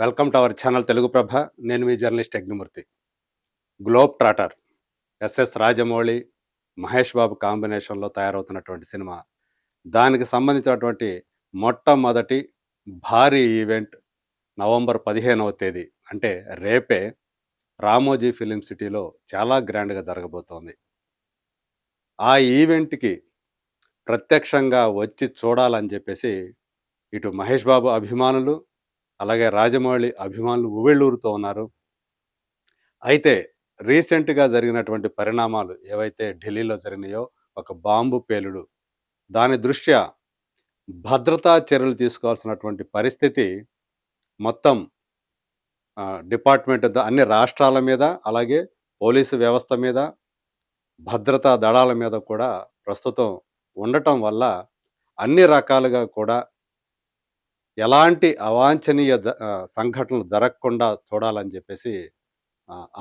Welcome to our channel Telugu Prabha. నేను మీ journalist Yagnamurthy. Globe trotter S S Rajamouli Mahesh Babu కాంబినేషన్లో తయారవుతున్నటువంటి cinema. దానికి సంబంధించినటువంటి మొట్టమొదటి భారీ ఈవెంట్ నవంబర్ పదిహేనవ తేదీ అంటే రేపే రామోజీ ఫిలిం సిటీలో చాలా గ్రాండ్గా జరగబోతోంది. ఆ ఈవెంట్కి ప్రత్యక్షంగా వచ్చి చూడాలని చెప్పేసి ఇటు మహేష్ బాబు అభిమానులు అలాగే రాజమౌళి అభిమానులు ఉవ్వెళ్ళూరుతో ఉన్నారు. అయితే రీసెంట్గా జరిగినటువంటి పరిణామాలు ఏవైతే ఢిల్లీలో జరిగినాయో ఒక బాంబు పేలుడు దాని దృష్ట్యా భద్రతా చర్యలు తీసుకోవాల్సినటువంటి పరిస్థితి మొత్తం డిపార్ట్మెంట్ అన్ని రాష్ట్రాల మీద అలాగే పోలీసు వ్యవస్థ మీద భద్రతా దళాల మీద కూడా ప్రస్తుతం ఉండటం వల్ల అన్ని రకాలుగా కూడా ఎలాంటి అవాంఛనీయ జ సంఘటనలు జరగకుండా చూడాలని చెప్పేసి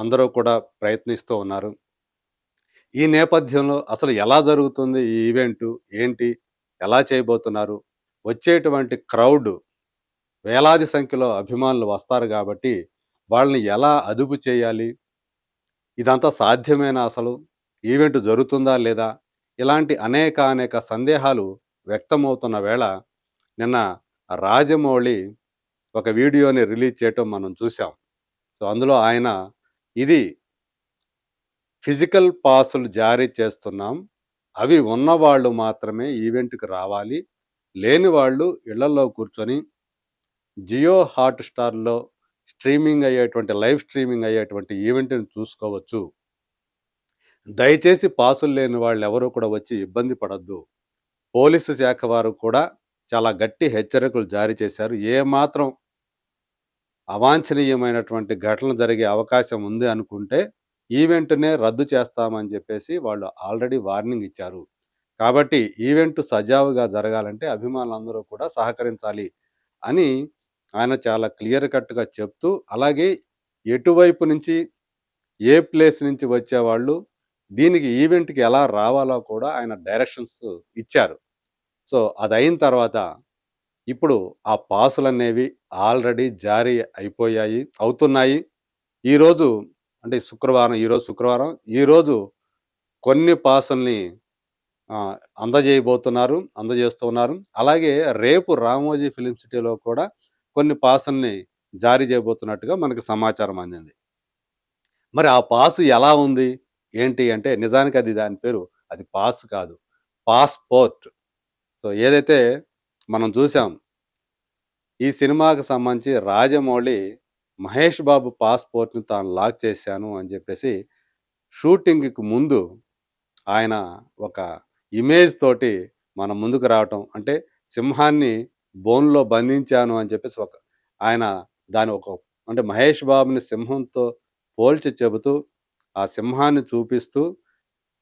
అందరూ కూడా ప్రయత్నిస్తూ ఉన్నారు. ఈ నేపథ్యంలో అసలు ఎలా జరుగుతుంది ఈ ఈవెంటు? ఏంటి? ఎలా చేయబోతున్నారు? వచ్చేటువంటి క్రౌడ్ వేలాది సంఖ్యలో అభిమానులు వస్తారు కాబట్టి వాళ్ళని ఎలా అదుపు చేయాలి? ఇదంతా సాధ్యమేనా అసలు? ఈవెంట్ జరుగుతుందా లేదా? ఇలాంటి అనేక అనేక సందేహాలు వ్యక్తమవుతున్న వేళ నిన్న రాజమౌళి ఒక వీడియోని రిలీజ్ చేయటం మనం చూసాం సో అందులో ఆయన ఇది ఫిజికల్ పాసులు జారీ చేస్తున్నాం. అవి ఉన్నవాళ్ళు మాత్రమే ఈవెంట్కి రావాలి. లేని వాళ్ళు ఇళ్ళలో కూర్చొని జియో హాట్ స్టార్లో స్ట్రీమింగ్ అయ్యేటువంటి లైవ్ స్ట్రీమింగ్ అయ్యేటువంటి ఈవెంట్ని చూసుకోవచ్చు. దయచేసి పాసులు లేని వాళ్ళు ఎవరూ కూడా వచ్చి ఇబ్బంది పడద్దు. పోలీసు శాఖ వారు కూడా చాలా గట్టి హెచ్చరికలు జారీ చేశారు. ఏ మాత్రం అవాంఛనీయమైనటువంటి ఘటనలు జరిగే అవకాశం ఉంది అనుకుంటే ఈవెంట్నే రద్దు చేస్తామని చెప్పేసి వాళ్ళు ఆల్రెడీ వార్నింగ్ ఇచ్చారు. కాబట్టి ఈవెంట్ సజావుగా జరగాలంటే అభిమానులందరూ కూడా సహకరించాలి అని ఆయన చాలా క్లియర్ కట్గా చెప్తూ అలాగే ఎటువైపు నుంచి ఏ ప్లేస్ నుంచి వచ్చేవాళ్ళు దీనికి ఈవెంట్కి ఎలా రావాలో కూడా ఆయన డైరెక్షన్స్ ఇచ్చారు. సో అది అయిన తర్వాత ఇప్పుడు ఆ పాసులు అనేవి ఆల్రెడీ జారీ అయిపోయాయి అవుతున్నాయి. ఈరోజు అంటే శుక్రవారం ఈరోజు శుక్రవారం ఈరోజు కొన్ని పాసుల్ని అందజేయబోతున్నారు అందజేస్తున్నారు. అలాగే రేపు రామోజీ ఫిలిం సిటీలో కూడా కొన్ని పాసుల్ని జారీ చేయబోతున్నట్టుగా మనకు సమాచారం అందింది. మరి ఆ పాసు ఎలా ఉంది? ఏంటి అంటే నిజానికి అది దాని పేరు అది పాస్ కాదు పాస్పోర్ట్. సో ఏదైతే మనం చూసాం ఈ సినిమాకి సంబంధించి రాజమౌళి మహేష్ బాబు పాస్పోర్ట్ని తాను లాక్ చేశాను అని చెప్పేసి షూటింగ్కి ముందు ఆయన ఒక ఇమేజ్ తోటి మన ముందుకు రావటం అంటే సింహాన్ని బోన్లో బంధించాను అని చెప్పేసి ఒక ఆయన దాని ఒక అంటే మహేష్ బాబుని సింహంతో పోల్చి చెబుతూ ఆ సింహాన్ని చూపిస్తూ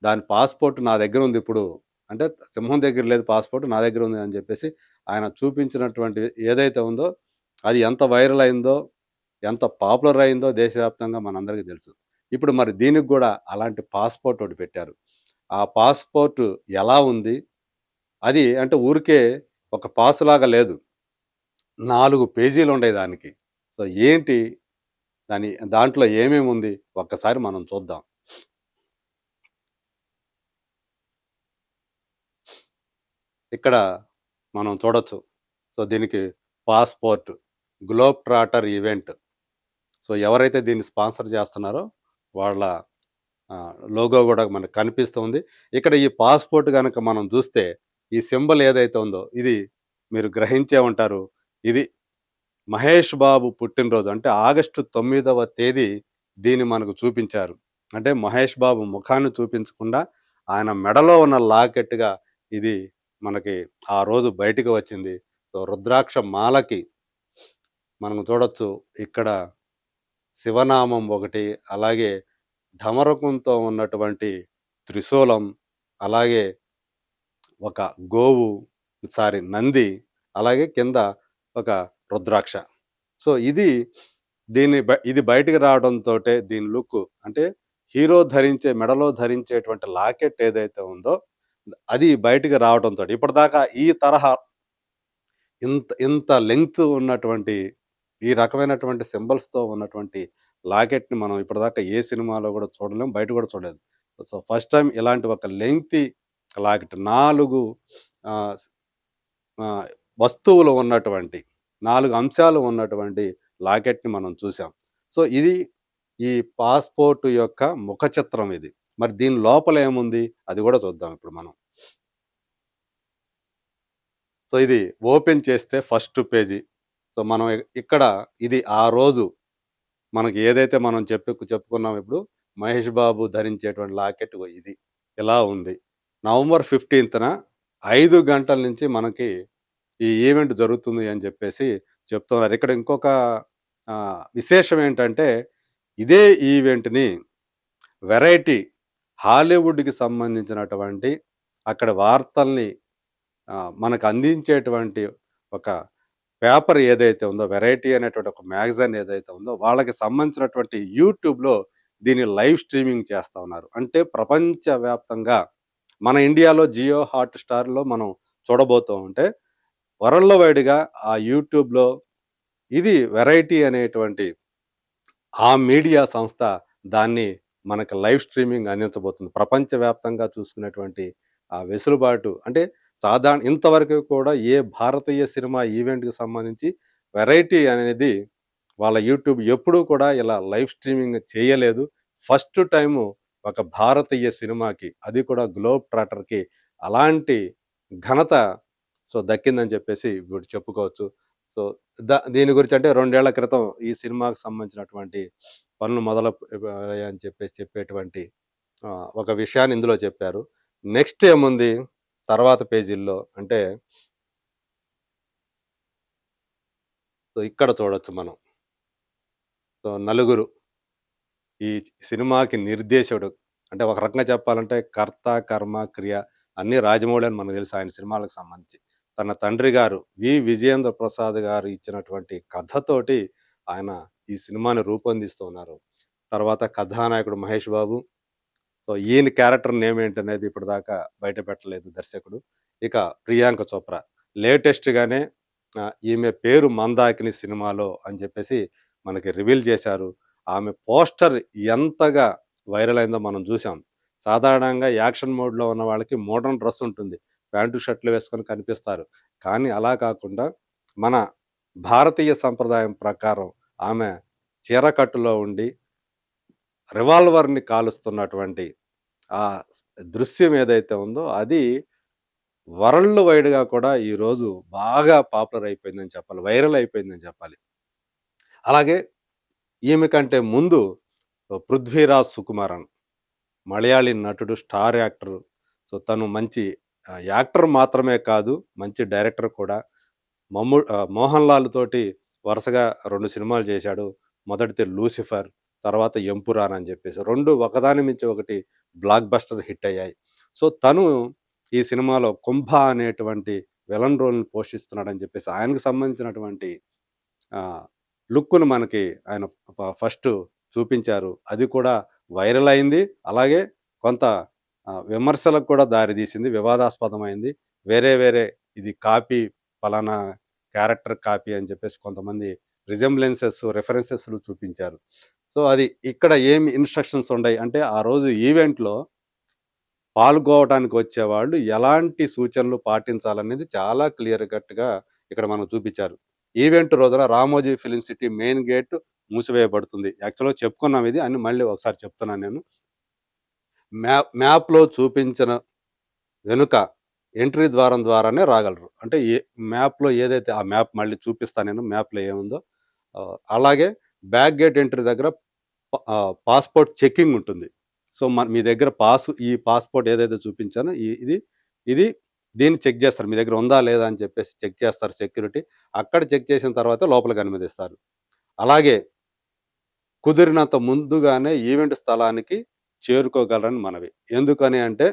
దాని పాస్పోర్ట్ నా దగ్గర ఉంది ఇప్పుడు అంటే సింహం దగ్గర లేదు పాస్పోర్ట్ నా దగ్గర ఉంది అని చెప్పేసి ఆయన చూపించినటువంటి ఏదైతే ఉందో అది ఎంత వైరల్ అయిందో ఎంత పాపులర్ అయిందో దేశవ్యాప్తంగా మనందరికీ తెలుసు. ఇప్పుడు మరి దీనికి కూడా అలాంటి పాస్పోర్ట్ ఒకటి పెట్టారు. ఆ పాస్పోర్ట్ ఎలా ఉంది? అది అంటే ఊరికే ఒక పాస్ లాగా లేదు. నాలుగు పేజీలు ఉండే దానికి. సో ఏంటి? దాని దాంట్లో ఏమేమి ఉంది ఒక్కసారి మనం చూద్దాం. ఇక్కడ మనం చూడొచ్చు. సో దీనికి passport globe trotter event. So ఎవరైతే దీన్ని స్పాన్సర్ చేస్తున్నారో వాళ్ళ లోగో కూడా మనకు కనిపిస్తుంది. ఇక్కడ ఈ పాస్పోర్ట్ కనుక మనం చూస్తే ఈ సింబల్ ఏదైతే ఉందో ఇది మీరు గ్రహించే ఉంటారు. ఇది మహేష్ బాబు పుట్టినరోజు అంటే ఆగస్టు తొమ్మిదవ తేదీ దీన్ని మనకు చూపించారు. అంటే మహేష్ బాబు ముఖాన్ని చూపించకుండా ఆయన మెడలో ఉన్న లాకెట్గా ఇది మనకి ఆ రోజు బయటికి వచ్చింది. సో రుద్రాక్ష మాలకి మనం చూడొచ్చు ఇక్కడ శివనామం ఒకటి అలాగే ఢమరకంతో ఉన్నటువంటి త్రిశూలం అలాగే ఒక గోవు సారీ నంది అలాగే కింద ఒక రుద్రాక్ష. సో ఇది దీన్ని ఇది బయటికి రావడంతో దీని లుక్ అంటే హీరో ధరించే మెడలో ధరించేటువంటి లాకెట్ ఏదైతే ఉందో అది బయటకు రావడంతో ఇప్పటిదాకా ఈ తరహా ఇంత ఇంత లెంగ్త్ ఉన్నటువంటి ఈ రకమైనటువంటి సింబల్స్‌తో ఉన్నటువంటి లాకెట్‌ని మనం ఇప్పటిదాకా ఏ సినిమాలో కూడా చూడలేం. బయట కూడా చూడలేదు. సో, ఫస్ట్ టైం ఇలాంటి ఒక లెంగ్తీ లాకెట్ నాలుగు వస్తువులు ఉన్నటువంటి నాలుగు అంశాలు ఉన్నటువంటి లాకెట్‌ని మనం చూసాం. సో, ఇది ఈ పాస్‌పోర్ట్ యొక్క ముఖ చిత్రం ఇది. మరి దీని లోపల ఏముంది? అది కూడా చూద్దాం ఇప్పుడు మనం. సో, ఇది ఓపెన్ చేస్తే ఫస్ట్ పేజీ. సో, మనం ఇక్కడ ఇది ఆ రోజు మనకి ఏదైతే మనం చెప్పు చెప్పుకున్నాం ఇప్పుడు మహేష్ బాబు ధరించేటువంటి లాకెట్ ఇది. ఇలా ఉంది. నవంబర్ 15న 5 గంటల నుంచి మనకి ఈ ఈవెంట్ జరుగుతుంది అని చెప్పేసి చెప్తున్నారు. ఇక్కడ ఇంకొక విశేషం ఏంటంటే ఇదే ఈవెంట్‌ని వెరైటీ హాలీవుడ్‌కి సంబంధించినటువంటి అక్కడ వార్తల్ని మనకు అందించేటువంటి ఒక పేపర్ ఏదైతే ఉందో వెరైటీ అనేటువంటి ఒక మ్యాగజైన్ ఏదైతే ఉందో వాళ్ళకి సంబంధించినటువంటి యూట్యూబ్‌లో దీన్ని లైవ్ స్ట్రీమింగ్ చేస్తూ ఉన్నారు. అంటే ప్రపంచవ్యాప్తంగా మన ఇండియాలో జియో హాట్ స్టార్లో మనం చూడబోతూ ఉంటే వరల్డ్ వైడ్‌గా ఆ యూట్యూబ్‌లో ఇది వెరైటీ అనేటువంటి ఆ మీడియా సంస్థ దాన్ని మనకు లైవ్ స్ట్రీమింగ్ అందించబోతుంది. ప్రపంచవ్యాప్తంగా చూసుకునేటువంటి ఆ వెసులుబాటు అంటే సాధారణ ఇంతవరకు కూడా ఏ భారతీయ సినిమా ఈవెంట్‌కి సంబంధించి వెరైటీ అనేది వాళ్ళ యూట్యూబ్ ఎప్పుడూ కూడా ఇలా లైవ్ స్ట్రీమింగ్ చేయలేదు. ఫస్ట్ టైము ఒక భారతీయ సినిమాకి అది కూడా 'గ్లోబ్ ట్రాటర్‌కి' అలాంటి ఘనత సో, దక్కిందని చెప్పేసి ఇప్పుడు చెప్పుకోవచ్చు. సో, ద దీని గురించి అంటే రెండేళ్ళ క్రితం ఈ సినిమాకి సంబంధించినటువంటి పనులు మొదలు అని చెప్పేసి చెప్పేటువంటి ఒక విషయాన్ని ఇందులో చెప్పారు. నెక్స్ట్ ఏముంది తర్వాత పేజీల్లో అంటే సో, ఇక్కడ చూడొచ్చు మనం. సో, నలుగురు ఈ సినిమాకి నిర్దేశకుడు అంటే ఒక రకంగా చెప్పాలంటే కర్త, కర్మ, క్రియ అన్నీ రాజమౌళి అని మనకు తెలుసు ఆయన సినిమాలకు సంబంధించి. తన తండ్రి గారు వి. విజయేంద్ర ప్రసాద్ గారు ఇచ్చినటువంటి కథతోటి ఆయన ఈ సినిమాని రూపొందిస్తూ ఉన్నారు. తర్వాత కథానాయకుడు మహేష్ బాబు. సో, ఈయన క్యారెక్టర్ నేమ్ ఏంటనేది ఇప్పటిదాకా బయట పెట్టలేదు దర్శకుడు. ఇక ప్రియాంక చోప్రా లేటెస్ట్‌గానే ఈమె పేరు మందాకిని సినిమాలో అని చెప్పేసి మనకి రివీల్ చేశారు. ఆమె పోస్టర్ ఎంతగా వైరల్ అయిందో మనం చూసాం. సాధారణంగా యాక్షన్ మోడ్‌లో ఉన్న వాళ్ళకి మోడర్న్ డ్రెస్ ఉంటుంది. ప్యాంటు, షర్ట్‌లు వేసుకొని కనిపిస్తారు. కానీ అలా కాకుండా మన భారతీయ సంప్రదాయం ప్రకారం ఆమె చీరకట్టులో ఉండి రివాల్వర్‌ని కాలుస్తున్నటువంటి ఆ దృశ్యం ఏదైతే ఉందో అది వరల్డ్ వైడ్‌గా కూడా ఈరోజు బాగా పాపులర్ అయిపోయిందని చెప్పాలి. వైరల్ అయిపోయిందని చెప్పాలి. అలాగే ఈమె కంటే ముందు పృథ్వీరాజ్ సుకుమారన్ మలయాళీ నటుడు, స్టార్ యాక్టర్. సో, తను మంచి యాక్టర్ మాత్రమే కాదు మంచి డైరెక్టర్ కూడా. మమ్ము 'మోహన్ లాల్' తోటి వరుసగా రెండు సినిమాలు చేశాడు. మొదటిది 'లూసిఫర్' తర్వాత 'ఎంపురాన్' అని చెప్పేసి రెండు ఒకదాని మించి ఒకటి బ్లాక్ బస్టర్ హిట్ అయ్యాయి. సో, తను ఈ సినిమాలో కుంభ అనేటువంటి విలన్ రోల్‌ని పోషిస్తున్నాడని చెప్పేసి ఆయనకు సంబంధించినటువంటి లుక్‌ను మనకి ఆయన ఫస్ట్ చూపించారు. అది కూడా వైరల్ అయింది. అలాగే కొంత విమర్శలకు కూడా దారితీసింది. వివాదాస్పదమైంది. వేరే వేరే ఇది కాపీ పలానా క్యారెక్టర్ కాపీ అని చెప్పేసి కొంతమంది రిజెంబ్లెన్సెస్, రిఫరెన్సెస్‌లు చూపించారు. సో, అది ఇక్కడ ఏమి ఇన్‌స్ట్రక్షన్స్ ఉన్నాయి అంటే ఆ రోజు ఈవెంట్‌లో పాల్గొవటానికి వచ్చేవాళ్ళు ఎలాంటి సూచనలు పాటించాలనేది చాలా క్లియర్ కట్‌గా ఇక్కడ మనం చూపించారు. ఈవెంట్ రోజున Ramoji film city main gate మూసివేయబడుతుంది. యాక్చువల్‌గా చెప్పుకున్నాం ఇది అని మళ్ళీ ఒకసారి చెప్తున్నాను నేను. మ్యాప్ మ్యాప్‌లో చూపించిన వెనుక ఎంట్రీ ద్వారం ద్వారానే రాగలరు. అంటే ఏ మ్యాప్‌లో ఏదైతే ఆ మ్యాప్ మళ్ళీ చూపిస్తా నేను మ్యాప్‌లో ఏముందో. అలాగే బ్యాక్ గేట్ ఎంట్రీ దగ్గర పాస్‌పోర్ట్ చెక్కింగ్ ఉంటుంది. సో, మన మీ దగ్గర పాస్ ఈ పాస్‌పోర్ట్ ఏదైతే చూపించానో ఈ ఇది ఇది దీన్ని చెక్ చేస్తారు. మీ దగ్గర ఉందా లేదా అని చెప్పేసి చెక్ చేస్తారు సెక్యూరిటీ. అక్కడ చెక్ చేసిన తర్వాత లోపలికి అనుమతిస్తారు. అలాగే కుదిరినంత ముందుగానే ఈవెంట్ స్థలానికి చేరుకోగలరని మనవి. ఎందుకని అంటే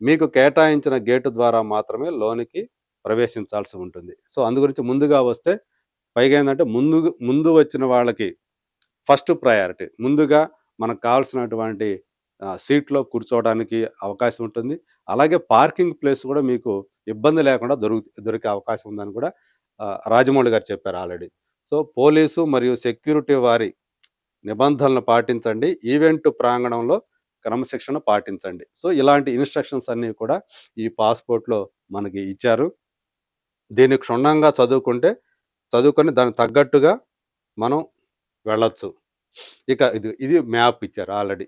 మీకు కేటాయించిన గేటు ద్వారా మాత్రమే లోనికి ప్రవేశించాల్సి ఉంటుంది. సో, అందు గురించి ముందుగా వస్తే పైగా ఏంటంటే ముందు ముందు వచ్చిన వాళ్ళకి ఫస్ట్ ప్రయారిటీ. ముందుగా మనకు కావాల్సినటువంటి సీట్‌లో కూర్చోవడానికి అవకాశం ఉంటుంది. అలాగే పార్కింగ్ ప్లేస్ కూడా మీకు ఇబ్బంది లేకుండా దొరుకు దొరికే అవకాశం ఉందని కూడా రాజమౌళి గారు చెప్పారు ఆల్రెడీ. సో పోలీసు మరియు సెక్యూరిటీ వారి నిబంధనలను పాటించండి ఈవెంట్ ప్రాంగణంలో క్రమశిక్షణ పాటించండి. సో ఇలాంటి ఇన్స్ట్రక్షన్స్ అన్నీ కూడా ఈ పాస్పోర్ట్లో మనకి ఇచ్చారు. దీన్ని క్షుణ్ణంగా చదువుకుంటే చదువుకొని దానికి తగ్గట్టుగా మనం వెళ్ళొచ్చు. ఇక ఇది ఇది మ్యాప్ ఇచ్చారు ఆల్రెడీ.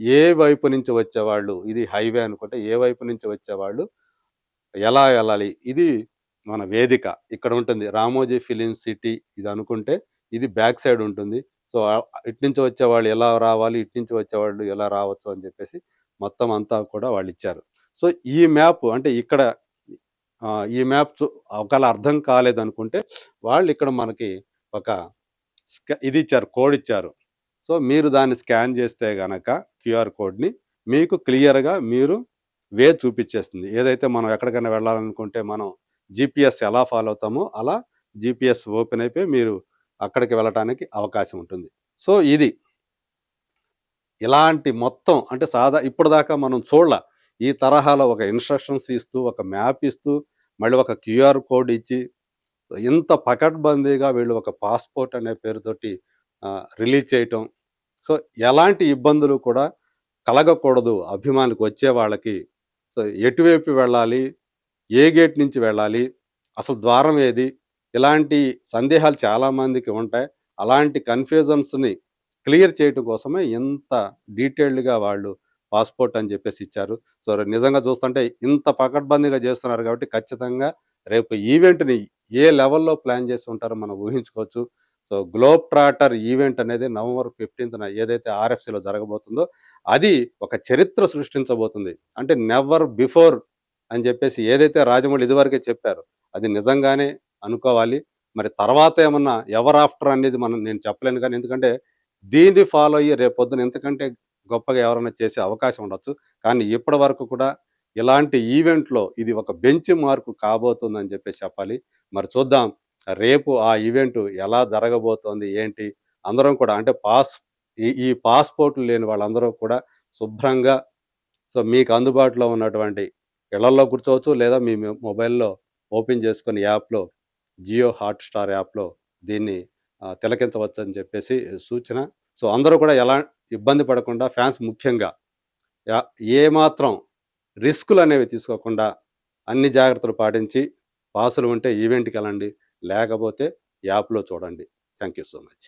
ఏ వైపు నుంచి వచ్చేవాళ్ళు ఇది హైవే అనుకుంటే ఏ వైపు నుంచి వచ్చేవాళ్ళు ఎలా వెళ్ళాలి ఇది మన వేదిక. ఇక్కడ ఉంటుంది రామోజీ ఫిలిం సిటీ ఇది అనుకుంటే ఇది బ్యాక్ సైడ్ ఉంటుంది. సో ఇట్నుంచి ఇటు నుంచి వచ్చేవాళ్ళు ఎలా రావాలి ఇటు నుంచి వచ్చేవాళ్ళు ఎలా రావచ్చు అని చెప్పేసి మొత్తం అంతా కూడా వాళ్ళు ఇచ్చారు. సో ఈ మ్యాప్ అంటే ఇక్కడ ఈ మ్యాప్ చూ- ఒకవేళ అర్థం కాలేదనుకుంటే వాళ్ళు ఇక్కడ మనకి ఒక ఇది ఇచ్చారు కోడ్ ఇచ్చారు. సో మీరు దాన్ని స్కాన్ చేస్తే గనక క్యూఆర్ కోడ్ని మీకు క్లియర్గా మీరు వే చూపించేస్తుంది. ఏదైతే మనం ఎక్కడికైనా వెళ్ళాలనుకుంటే మనం జీపీఎస్ ఎలా ఫాలో అవుతామో అలా జీపీఎస్ ఓపెన్ అయిపోయి మీరు అక్కడికి వెళ్ళటానికి అవకాశం ఉంటుంది. సో ఇది ఇలాంటి మొత్తం అంటే సాదా ఇప్పటిదాకా మనం చూడాల. ఈ తరహాలో ఒక ఇన్స్ట్రక్షన్స్ ఇస్తూ ఒక మ్యాప్ ఇస్తూ మళ్ళీ ఒక క్యూఆర్ కోడ్ ఇచ్చి ఇంత పకడ్బందీగా వీళ్ళు ఒక పాస్పోర్ట్ అనే పేరుతోటి రిలీజ్ చేయటం. సో ఎలాంటి ఇబ్బందులు కూడా కలగకూడదు అభిమానికి వచ్చే వాళ్ళకి. సో ఎటువైపు వెళ్ళాలి? ఏ గేట్ నుంచి వెళ్ళాలి? అసలు ద్వారం ఏది? ఇలాంటి సందేహాలు చాలామందికి ఉంటాయి. అలాంటి కన్ఫ్యూజన్స్ని క్లియర్ చేయటం కోసమే ఇంత డీటెయిల్డ్గా వాళ్ళు పాస్పోర్ట్ అని చెప్పేసి ఇచ్చారు. సో నిజంగా చూస్తుంటే ఇంత పకడ్బందీగా చేస్తున్నారు కాబట్టి ఖచ్చితంగా రేపు ఈవెంట్ని ఏ లెవెల్లో ప్లాన్ చేసి ఉంటారో మనం ఊహించుకోవచ్చు. సో గ్లోబ్ ట్రాటర్ ఈవెంట్ అనేది నవంబర్ ఫిఫ్టీన్త్న ఏదైతే ఆర్ఎఫ్సిలో జరగబోతుందో అది ఒక చరిత్ర సృష్టించబోతుంది. అంటే నెవర్ బిఫోర్ అని చెప్పేసి ఏదైతే రాజమౌళి ఇదివరకే చెప్పారు అది నిజంగానే అనుకోవాలి. మరి తర్వాత ఏమన్నా ఎవర్ ఆఫ్టర్ అనేది మనం నేను చెప్పలేను కానీ ఎందుకంటే దీన్ని ఫాలో అయ్యి రేపొద్దున ఎంతకంటే గొప్పగా ఎవరైనా చేసే అవకాశం ఉండొచ్చు. కానీ ఇప్పటి వరకు కూడా ఇలాంటి ఈవెంట్లో ఇది ఒక బెంచ్ మార్కు కాబోతుందని చెప్పేసి చెప్పాలి. మరి చూద్దాం రేపు ఆ ఈవెంట్ ఎలా జరగబోతోంది ఏంటి? అందరం కూడా అంటే పాస్ ఈ ఈ పాస్పోర్ట్లు లేని వాళ్ళందరూ కూడా శుభ్రంగా సో మీకు అందుబాటులో ఉన్నటువంటి ఇళ్ళలో కూర్చోవచ్చు లేదా మీ మొబైల్లో ఓపెన్ చేసుకుని యాప్లో జియో హాట్ స్టార్ యాప్లో దీన్ని తిలకించవచ్చు అని చెప్పేసి సూచన. సో అందరూ కూడా ఎలా ఇబ్బంది పడకుండా ఫ్యాన్స్ ముఖ్యంగా ఏమాత్రం రిస్కులు అనేవి తీసుకోకుండా అన్ని జాగ్రత్తలు పాటించి పాసులు ఉంటే ఈవెంట్కి వెళ్ళండి లేకపోతే యాప్లో చూడండి. Thank you so much.